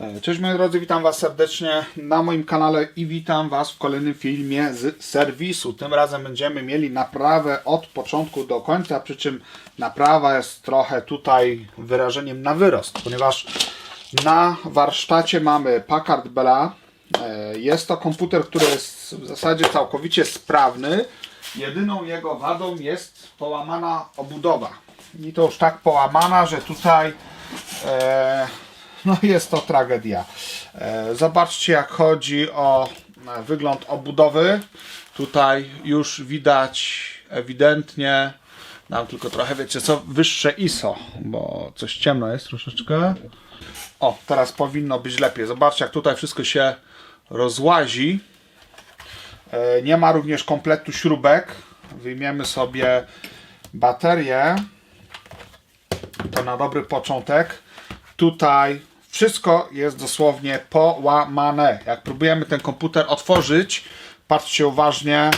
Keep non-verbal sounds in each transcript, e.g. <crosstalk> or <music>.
E, Cześć moi drodzy, witam Was serdecznie na moim kanale i witam Was w kolejnym filmie z serwisu. Tym razem będziemy mieli naprawę od początku do końca, przy czym naprawa jest trochę tutaj wyrażeniem na wyrost, ponieważ na warsztacie mamy Packard Bella. E, Jest to komputer, który jest w zasadzie całkowicie sprawny. Jedyną jego wadą jest połamana obudowa. I to już tak połamana, że tutaj e, no jest to tragedia. E, Zobaczcie jak chodzi o e, wygląd obudowy. Tutaj już widać ewidentnie, dam tylko trochę, wiecie co, wyższe ISO, bo coś ciemno jest troszeczkę. O, teraz powinno być lepiej. Zobaczcie jak tutaj wszystko się rozłazi. E, Nie ma również kompletu śrubek. Wyjmiemy sobie baterię. To na dobry początek. Tutaj wszystko jest dosłownie połamane. Jak próbujemy ten komputer otworzyć, patrzcie uważnie,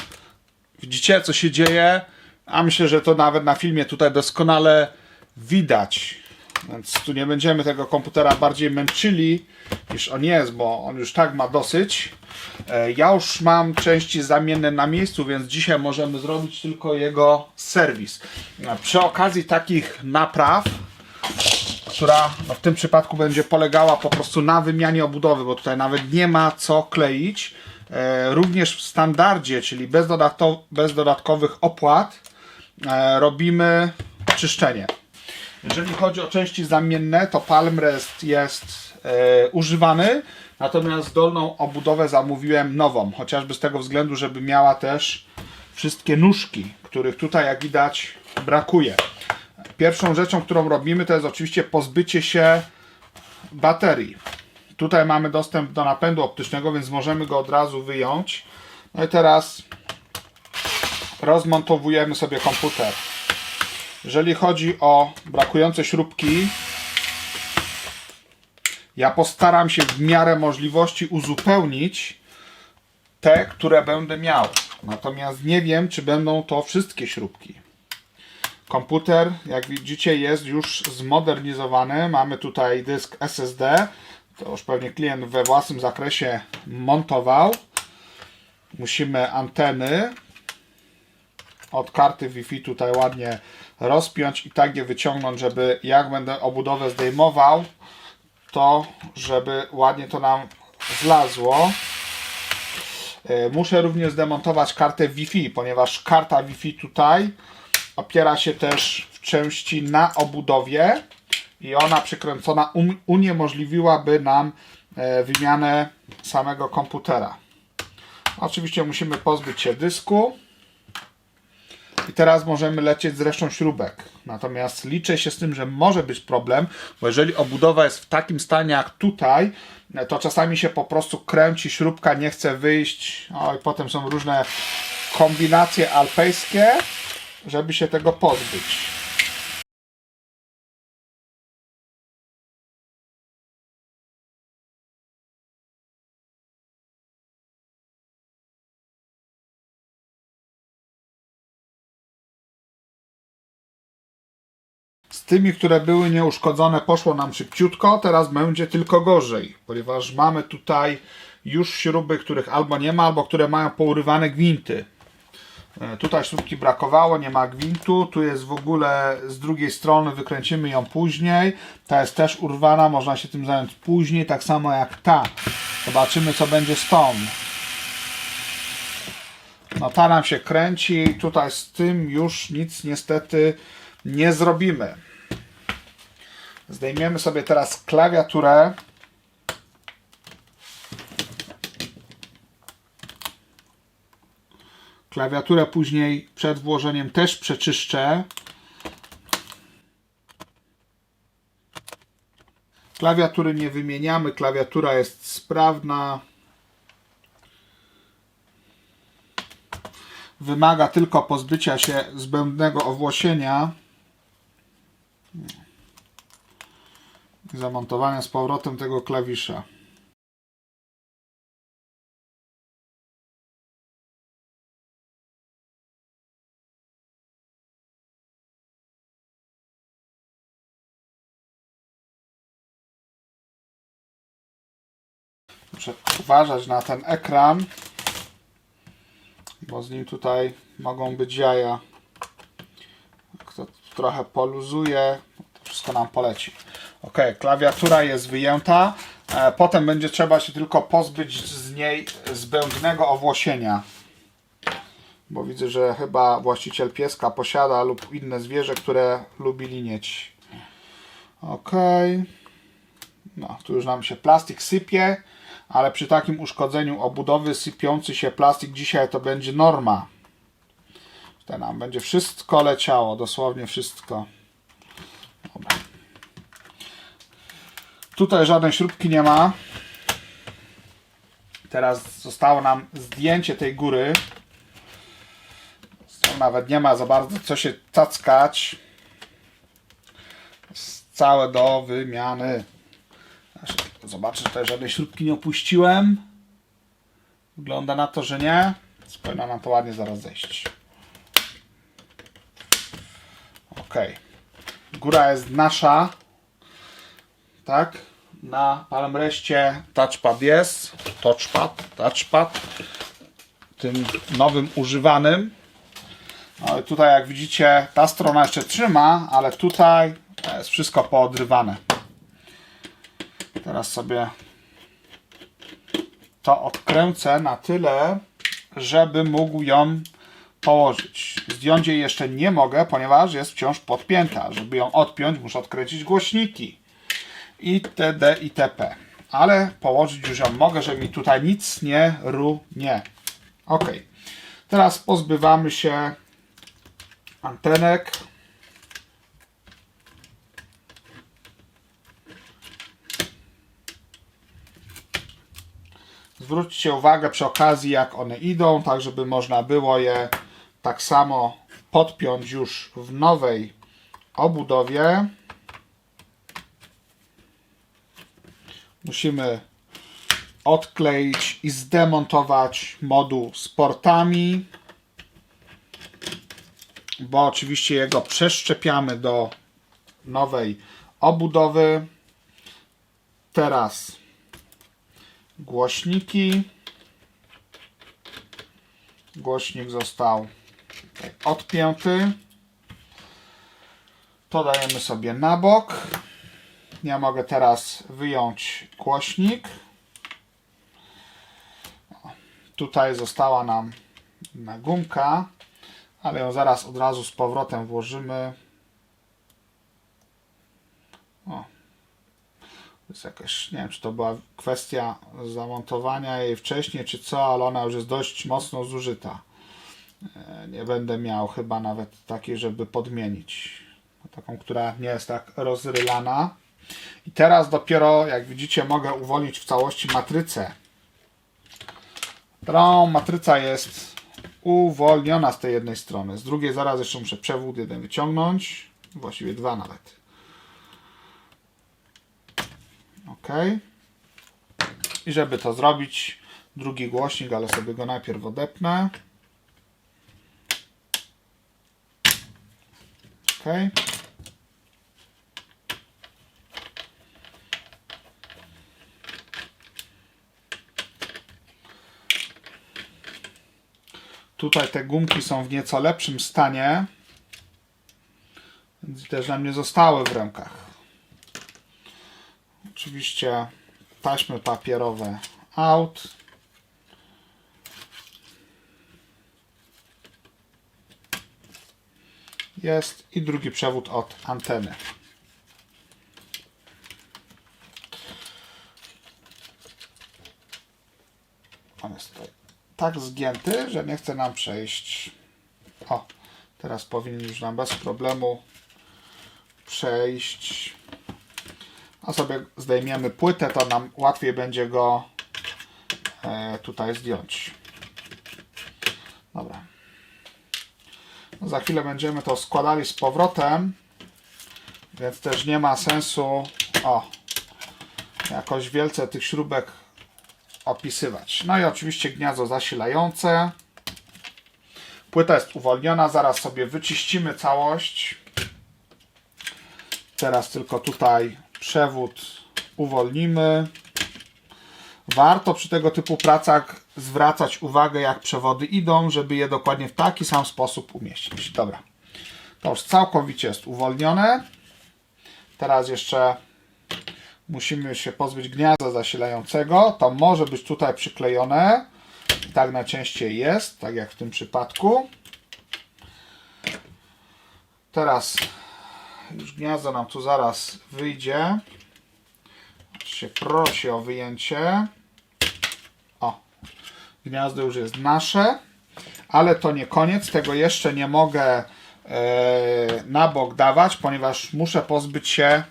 widzicie co się dzieje, a myślę, że to nawet na filmie tutaj doskonale widać. Więc tu nie będziemy tego komputera bardziej męczyli niż on jest, bo on już tak ma dosyć. E, Ja już mam części zamienne na miejscu, więc dzisiaj możemy zrobić tylko jego serwis. E, Przy okazji takich napraw która no, w tym przypadku będzie polegała po prostu na wymianie obudowy, bo tutaj nawet nie ma co kleić. E, również w standardzie, czyli bez, dodatkowych opłat, robimy czyszczenie. Jeżeli chodzi o części zamienne, to Palmrest jest e, używany, natomiast dolną obudowę zamówiłem nową, chociażby z tego względu, żeby miała też wszystkie nóżki, których tutaj, jak widać, brakuje. Pierwszą rzeczą, którą robimy, to jest oczywiście pozbycie się baterii. Tutaj mamy dostęp do napędu optycznego, więc możemy go od razu wyjąć. No i teraz rozmontowujemy sobie komputer. Jeżeli chodzi o brakujące śrubki, ja postaram się w miarę możliwości uzupełnić te, które będę miał. Natomiast nie wiem, czy będą to wszystkie śrubki. Komputer, jak widzicie, jest już zmodernizowany. Mamy tutaj dysk SSD. To już pewnie klient we własnym zakresie montował. Musimy anteny od karty Wi-Fi tutaj ładnie rozpiąć i tak je wyciągnąć, żeby jak będę obudowę zdejmował, to żeby ładnie to nam zlazło. E, Muszę również zdemontować kartę Wi-Fi, ponieważ karta Wi-Fi tutaj opiera się też w części na obudowie i ona przykręcona um- uniemożliwiłaby nam e, wymianę samego komputera. Oczywiście musimy pozbyć się dysku. I teraz możemy lecieć z resztą śrubek. Natomiast liczę się z tym, że może być problem, bo jeżeli obudowa jest w takim stanie jak tutaj, to czasami się po prostu kręci śrubka, nie chce wyjść. O, i potem są różne kombinacje alpejskie, żeby się tego pozbyć. Z tymi, które były nieuszkodzone, poszło nam szybciutko, teraz będzie tylko gorzej, ponieważ mamy tutaj już śruby, których albo nie ma, albo które mają pourywane gwinty. E, Tutaj śrubki brakowało, nie ma gwintu. Tu jest w ogóle z drugiej strony, wykręcimy ją później. Ta jest też urwana, można się tym zająć później, tak samo jak ta. Zobaczymy, co będzie z tą. No ta nam się kręci, tutaj z tym już nic niestety nie zrobimy. Zdejmiemy sobie teraz klawiaturę. Klawiaturę później przed włożeniem też przeczyszczę. Klawiatury nie wymieniamy, klawiatura jest sprawna. Wymaga tylko pozbycia się zbędnego owłosienia zamontowania z powrotem tego klawisza. Muszę uważać na ten ekran, bo z nim tutaj mogą być jaja. Kto trochę poluzuje, to wszystko nam poleci. Ok, klawiatura jest wyjęta. E, Potem będzie trzeba się tylko pozbyć z niej zbędnego owłosienia. Bo widzę, że chyba właściciel pieska posiada lub inne zwierzę, które lubi linieć. Ok. No, tu już nam się plastik sypie, ale przy takim uszkodzeniu obudowy sypiący się plastik dzisiaj to będzie norma. To nam będzie wszystko leciało, dosłownie wszystko. Tutaj żadnej śrubki nie ma. Teraz zostało nam zdjęcie tej góry. Tu nawet nie ma za bardzo co się cackać. Całe do wymiany. Zobaczę, tutaj żadnej śrubki nie opuściłem. Wygląda na to, że nie. Powinno nam to ładnie zaraz zejść. Ok. Góra jest nasza. Tak. Na Palmrestie touchpad jest. Touchpad, touchpad. Tym nowym używanym. No tutaj jak widzicie ta strona jeszcze trzyma, ale tutaj jest wszystko poodrywane. Teraz sobie to odkręcę na tyle, żeby mógł ją położyć. Zdjąć jej jeszcze nie mogę, ponieważ jest wciąż podpięta. Żeby ją odpiąć, muszę odkręcić głośniki itd. itp. Ale położyć już ją mogę, żeby mi tutaj nic nie runie. Ok. Teraz pozbywamy się antenek. Zwróćcie uwagę przy okazji, jak one idą, tak żeby można było je tak samo podpiąć już w nowej obudowie. Musimy odkleić i zdemontować moduł z portami, bo oczywiście jego przeszczepiamy do nowej obudowy. Teraz głośniki. Głośnik został odpięty. To dajemy sobie na bok. Ja mogę teraz wyjąć głośnik. O, Tutaj została nam na gumka, ale ją zaraz od razu z powrotem włożymy. O. Jest jakaś, nie wiem, czy to była kwestia zamontowania jej wcześniej, czy co, ale ona już jest dość mocno zużyta. E, Nie będę miał chyba nawet takiej, żeby podmienić. Taką, która nie jest tak rozrylana. I teraz dopiero, jak widzicie, mogę uwolnić w całości matrycę. Ta matryca jest uwolniona z tej jednej strony. Z drugiej zaraz jeszcze muszę przewód jeden wyciągnąć. Właściwie dwa nawet. OK. I żeby to zrobić, drugi głośnik, ale sobie go najpierw odepnę. OK. Tutaj te gumki są w nieco lepszym stanie, więc też nam nie zostały w rękach. Oczywiście taśmy papierowe out. Jest i drugi przewód od anteny. On jest tutaj tak zgięty, że nie chce nam przejść. O, teraz powinien już nam bez problemu przejść. A sobie zdejmiemy płytę, to nam łatwiej będzie go e, tutaj zdjąć. Dobra. No za chwilę będziemy to składali z powrotem, więc też nie ma sensu o, jakoś wielce tych śrubek opisywać. No i oczywiście gniazdo zasilające. Płyta jest uwolniona, zaraz sobie wyczyścimy całość. Teraz tylko tutaj przewód uwolnimy. warto przy tego typu pracach zwracać uwagę, jak przewody idą, żeby je dokładnie w taki sam sposób umieścić. Dobra. To już całkowicie jest uwolnione. Teraz jeszcze musimy się pozbyć gniazda zasilającego. To może być tutaj przyklejone. Tak najczęściej jest, tak jak w tym przypadku. Teraz już gniazdo nam tu zaraz wyjdzie. Się prosi o wyjęcie. O, gniazdo już jest nasze, ale to nie koniec. Tego jeszcze nie mogę e, na bok dawać, ponieważ muszę pozbyć się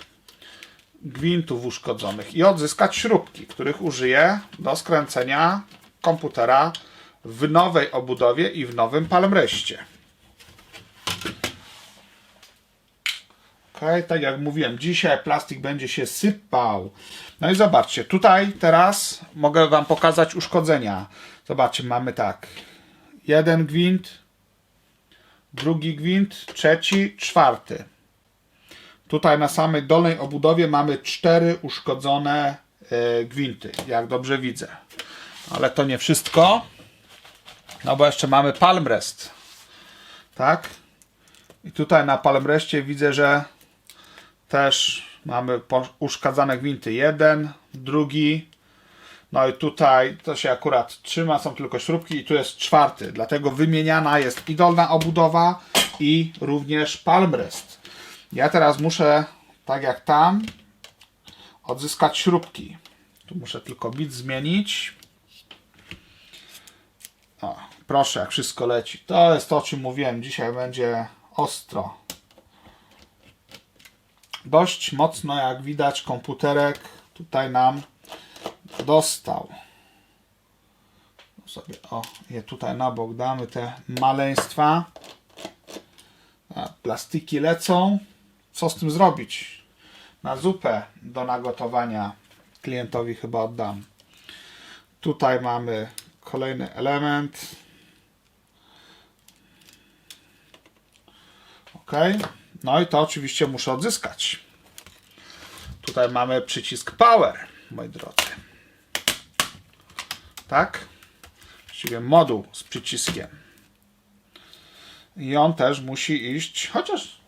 gwintów uszkodzonych i odzyskać śrubki, których użyję do skręcenia komputera w nowej obudowie i w nowym palmreście. Ok, tak jak mówiłem, dzisiaj plastik będzie się sypał. No i zobaczcie, tutaj teraz mogę Wam pokazać uszkodzenia. Zobaczcie, mamy tak. Jeden gwint, drugi gwint, trzeci, czwarty. Tutaj na samej dolnej obudowie mamy cztery uszkodzone e, gwinty, jak dobrze widzę. Ale to nie wszystko. No bo jeszcze mamy palmrest. Tak? I tutaj na palmrestie widzę, że też mamy uszkadzane gwinty. Jeden, drugi. No i tutaj to się akurat trzyma, są tylko śrubki i tu jest czwarty. Dlatego wymieniana jest i dolna obudowa i również palmrest. Ja teraz muszę, tak jak tam, odzyskać śrubki. Tu muszę tylko bit zmienić. O, proszę, jak wszystko leci. To jest to, o czym mówiłem. Dzisiaj będzie ostro. Dość mocno, jak widać, komputerek tutaj nam dostał. Sobie, o, je tutaj na bok damy te maleństwa. Plastiki lecą. Co z tym zrobić? Na zupę do nagotowania klientowi chyba oddam. Tutaj mamy kolejny element. Ok. No i to oczywiście muszę odzyskać. Tutaj mamy przycisk Power, moi drodzy. Tak? Właściwie moduł z przyciskiem. I on też musi iść, chociaż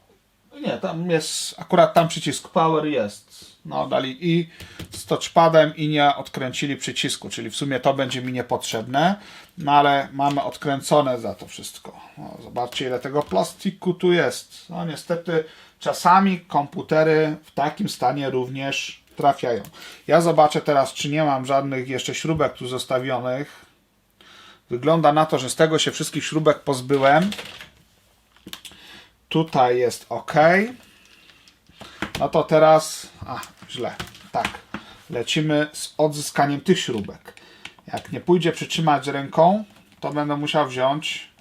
nie, tam jest, akurat tam przycisk Power jest. No, dali i z touchpadem i nie odkręcili przycisku, czyli w sumie to będzie mi niepotrzebne, no ale mamy odkręcone za to wszystko. No, zobaczcie, ile tego plastiku tu jest. No, niestety, czasami komputery w takim stanie również trafiają. Ja zobaczę teraz, czy nie mam żadnych jeszcze śrubek tu zostawionych. Wygląda na to, że z tego się wszystkich śrubek pozbyłem. Tutaj jest ok. No to teraz. A, źle. Tak. Lecimy z odzyskaniem tych śrubek. Jak nie pójdzie przytrzymać ręką, to będę musiał wziąć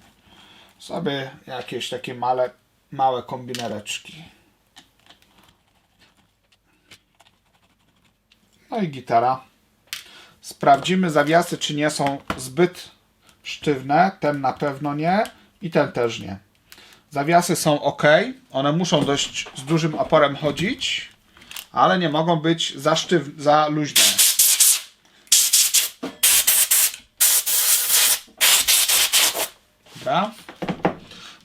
sobie jakieś takie małe, małe kombinereczki. No i gitara. Sprawdzimy zawiasy, czy nie są zbyt sztywne. Ten na pewno nie i ten też nie. Zawiasy są ok. One muszą dość z dużym oporem chodzić, ale nie mogą być za, sztyw, za luźne. Dobra.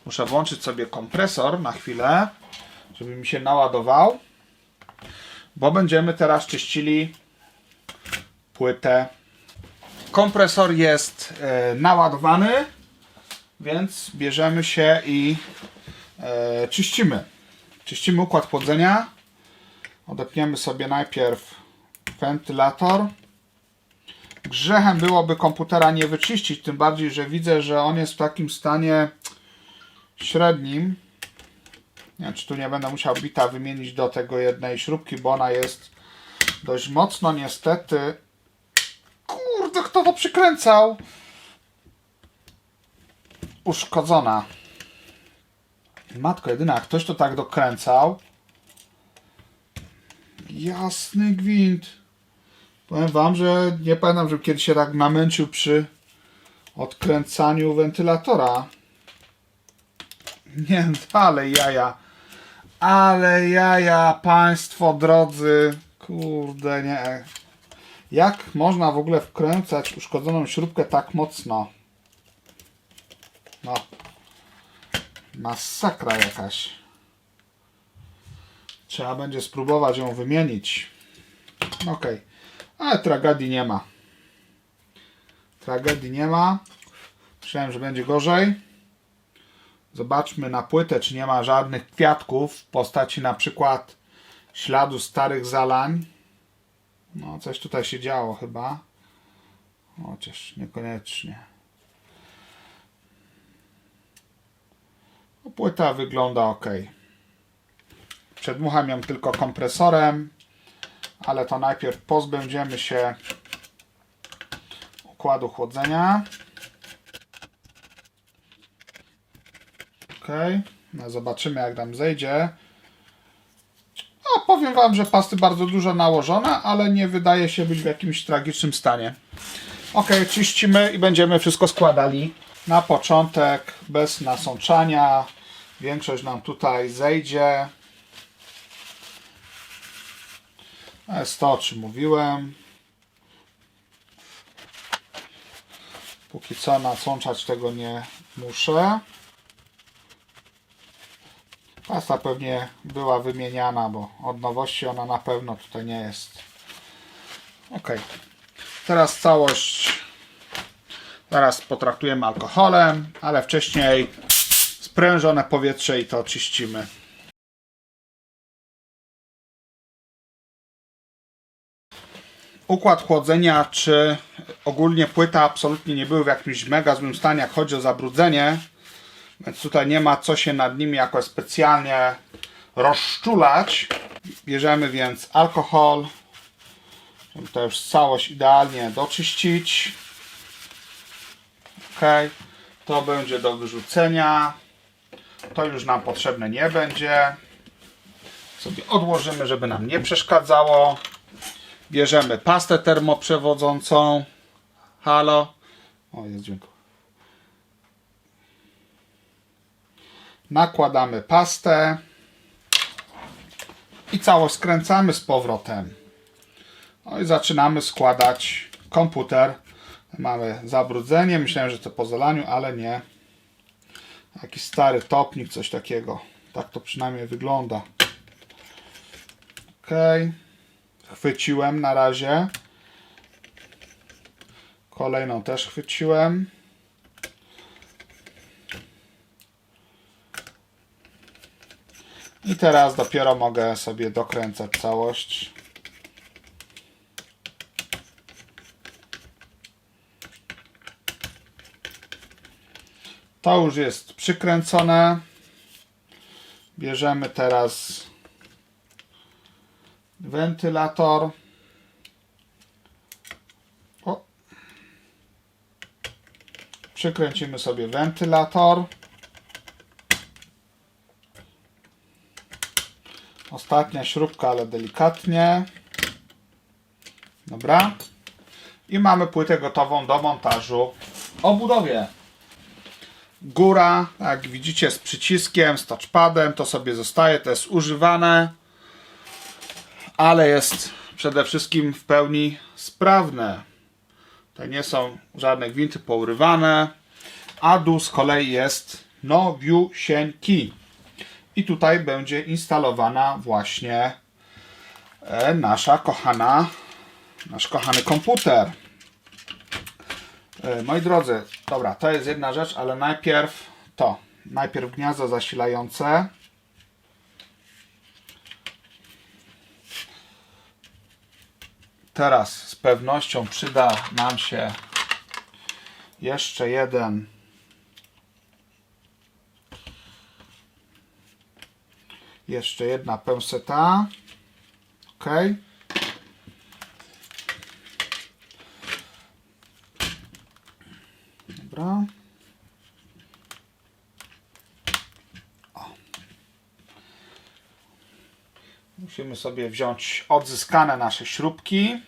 Muszę włączyć sobie kompresor na chwilę, żeby mi się naładował, bo będziemy teraz czyścili płytę. Kompresor jest e, naładowany. Więc bierzemy się i e, czyścimy. Czyścimy układ chłodzenia. Odepniemy sobie najpierw wentylator. Grzechem byłoby komputera nie wyczyścić, tym bardziej, że widzę, że on jest w takim stanie średnim. Nie wiem, czy tu nie będę musiał bita wymienić do tego jednej śrubki, bo ona jest dość mocno niestety. Kurde, kto to przykręcał? Uszkodzona. Matko jedyna, ktoś to tak dokręcał. Jasny gwint. Powiem wam, że nie pamiętam, że kiedyś się tak namęczył przy odkręcaniu wentylatora. <laughs> Nie, ale jaja. Ale jaja, państwo drodzy. Kurde, nie. Jak można w ogóle wkręcać uszkodzoną śrubkę tak mocno? Masakra jakaś. Trzeba będzie spróbować ją wymienić. Okej. Ale tragedii nie ma. Tragedii nie ma. Myślałem, że będzie gorzej. Zobaczmy na płytę, czy nie ma żadnych kwiatków w postaci na przykład śladu starych zalań. No, coś tutaj się działo chyba. Chociaż niekoniecznie. Płyta wygląda ok. Przedmucham ją tylko kompresorem, ale to najpierw pozbędziemy się układu chłodzenia. Ok, no zobaczymy jak nam zejdzie. A powiem Wam, że pasty bardzo dużo nałożone, ale nie wydaje się być w jakimś tragicznym stanie. Ok, czyścimy i będziemy wszystko składali. Na początek bez nasączania. Większość nam tutaj zejdzie. To jest to, o czym mówiłem. Póki co nasączać tego nie muszę. Pasta pewnie była wymieniana, bo od nowości ona na pewno tutaj nie jest. Ok. Teraz całość zaraz potraktujemy alkoholem, ale wcześniej sprężone powietrze i to czyścimy. Układ chłodzenia, czy ogólnie płyta absolutnie nie były w jakimś mega złym stanie, jak chodzi o zabrudzenie. Więc tutaj nie ma co się nad nimi jakoś specjalnie rozczulać. Bierzemy więc alkohol, żeby to już całość idealnie doczyścić. Ok, to będzie do wyrzucenia. To już nam potrzebne nie będzie. Sobie odłożymy, żeby nam nie przeszkadzało. Bierzemy pastę termoprzewodzącą. Halo. O, jest dźwięk. nakładamy pastę i całość skręcamy z powrotem. No i zaczynamy składać komputer. Mamy zabrudzenie, myślałem, że to po zalaniu, ale nie. Jakiś stary topnik, coś takiego. Tak to przynajmniej wygląda. Ok. Chwyciłem na razie. Kolejną też chwyciłem. I teraz dopiero mogę sobie dokręcać całość. To już jest przykręcone. Bierzemy teraz wentylator. O. Przykręcimy sobie wentylator. Ostatnia śrubka, ale delikatnie. Dobra. I mamy płytę gotową do montażu w obudowie. Góra, jak widzicie, z przyciskiem, z touchpadem, to sobie zostaje, to jest używane, ale jest przede wszystkim w pełni sprawne. To nie są żadne gwinty pourywane, a dół z kolei jest nowiusieńki. I tutaj będzie instalowana właśnie e, nasza kochana, nasz kochany komputer. E, Moi drodzy, dobra, to jest jedna rzecz, ale najpierw to. Najpierw gniazdo zasilające. Teraz z pewnością przyda nam się jeszcze jeden Jeszcze jedna penseta. Ok. Dobra. O. Musimy sobie wziąć odzyskane nasze śrubki.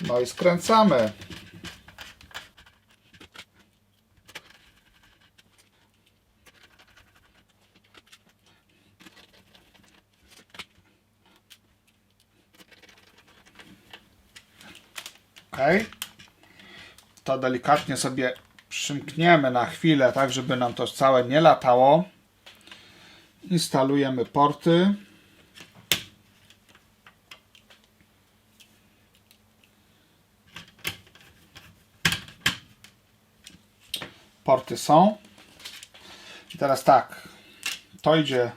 No i skręcamy. Ok. To delikatnie sobie przymkniemy na chwilę, tak żeby nam to całe nie latało. Instalujemy porty. Porty są. I teraz tak. To idzie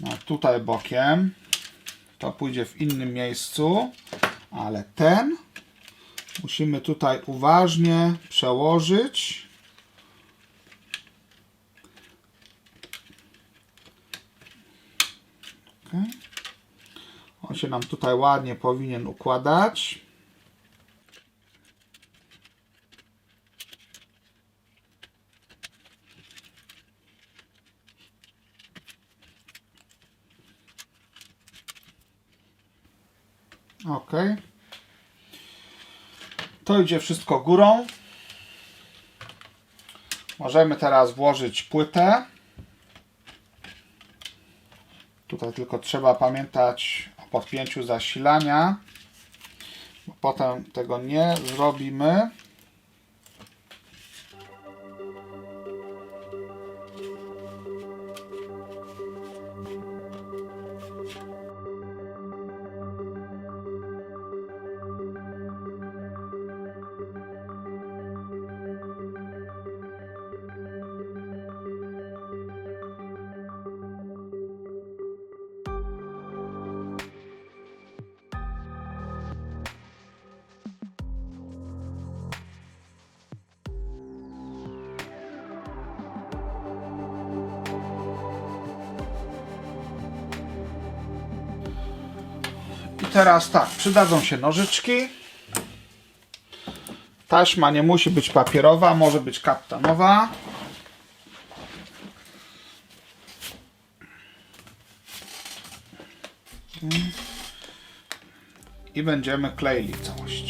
no, tutaj bokiem. To pójdzie w innym miejscu. Ale ten musimy tutaj uważnie przełożyć. Okay. On się nam tutaj ładnie powinien układać. Ok. To idzie wszystko górą. Możemy teraz włożyć płytę. Tutaj tylko trzeba pamiętać o podpięciu zasilania. Potem tego nie zrobimy. Teraz tak, przydadzą się nożyczki. Taśma nie musi być papierowa, może być kaptanowa. I będziemy kleili całość.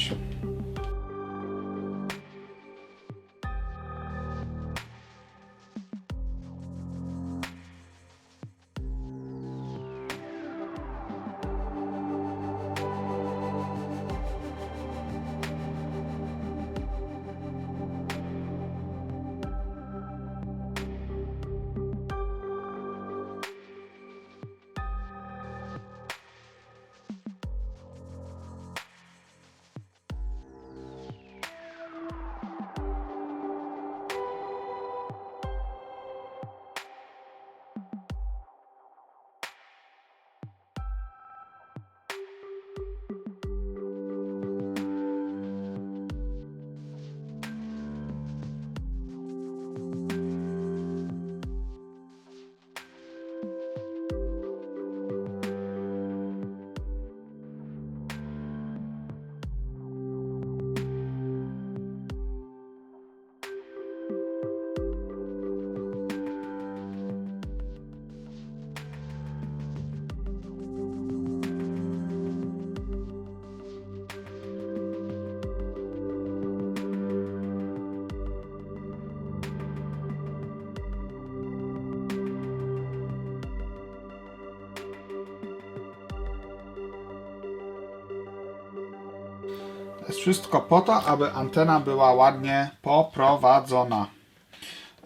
Wszystko po to, aby antena była ładnie poprowadzona.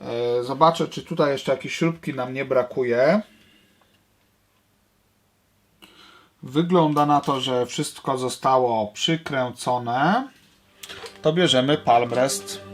E, Zobaczę, czy tutaj jeszcze jakieś śrubki nam nie brakuje. Wygląda na to, że wszystko zostało przykręcone. To bierzemy palmrest.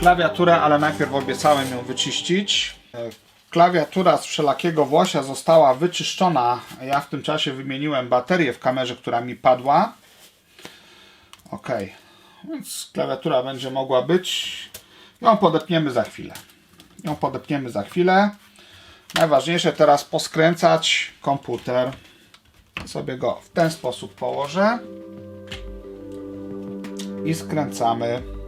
Klawiaturę, ale najpierw obiecałem ją wyczyścić. E, Klawiatura z wszelakiego włosia została wyczyszczona. Ja w tym czasie wymieniłem baterię w kamerze, która mi padła. Ok, więc klawiatura będzie mogła być. Ją podepniemy za chwilę. Ją podepniemy za chwilę. Najważniejsze teraz poskręcać komputer. Sobie go w ten sposób położę. I skręcamy.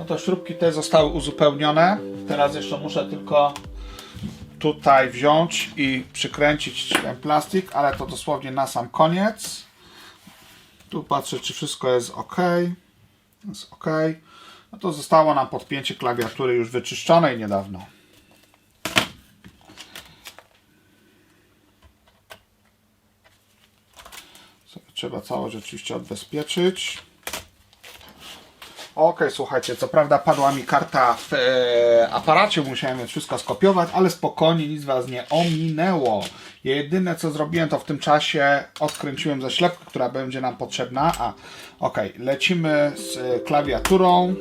No to śrubki te zostały uzupełnione. Teraz jeszcze muszę tylko tutaj wziąć i przykręcić ten plastik, ale to dosłownie na sam koniec. Tu patrzę, czy wszystko jest ok. Jest ok. No to zostało nam podpięcie klawiatury już wyczyszczonej niedawno. Trzeba całość oczywiście odbezpieczyć. Ok, słuchajcie, co prawda padła mi karta w e, aparacie, musiałem wszystko skopiować, ale spokojnie, nic Was nie ominęło. Jedyne co zrobiłem to w tym czasie odkręciłem zaślepkę, która będzie nam potrzebna. A, ok, lecimy z e, klawiaturą.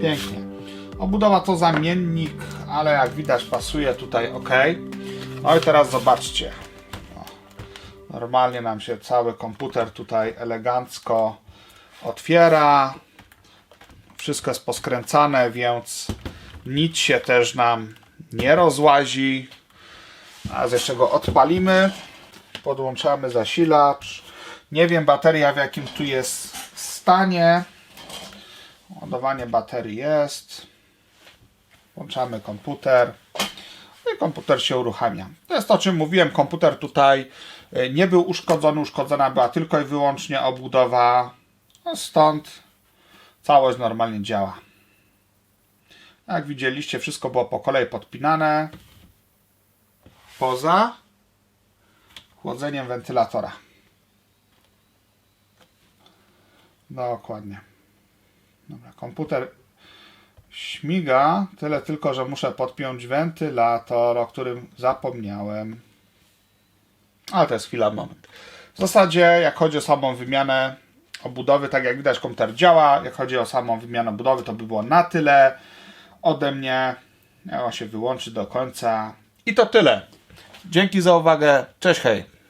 Pięknie. Obudowa to zamiennik, ale jak widać pasuje tutaj ok. No i teraz zobaczcie. Normalnie nam się cały komputer tutaj elegancko otwiera. Wszystko jest poskręcane, więc nic się też nam nie rozłazi. A jeszcze go odpalimy. Podłączamy zasilacz. Nie wiem bateria w jakim tu jest stanie. Ładowanie baterii jest. Włączamy komputer. No i komputer się uruchamia. To jest to, o czym mówiłem. Komputer tutaj y, nie był uszkodzony. Uszkodzona była tylko i wyłącznie obudowa. No stąd całość normalnie działa. Jak widzieliście, wszystko było po kolei podpinane. Poza chłodzeniem wentylatora. Dokładnie. Dobra, komputer śmiga, tyle tylko, że muszę podpiąć wentylator, o którym zapomniałem. Ale to jest chwila, moment. W zasadzie, jak chodzi o samą wymianę obudowy, tak jak widać, komputer działa. Jak chodzi o samą wymianę obudowy, to by było na tyle ode mnie. Miała się wyłączyć do końca. I to tyle. Dzięki za uwagę. Cześć, hej.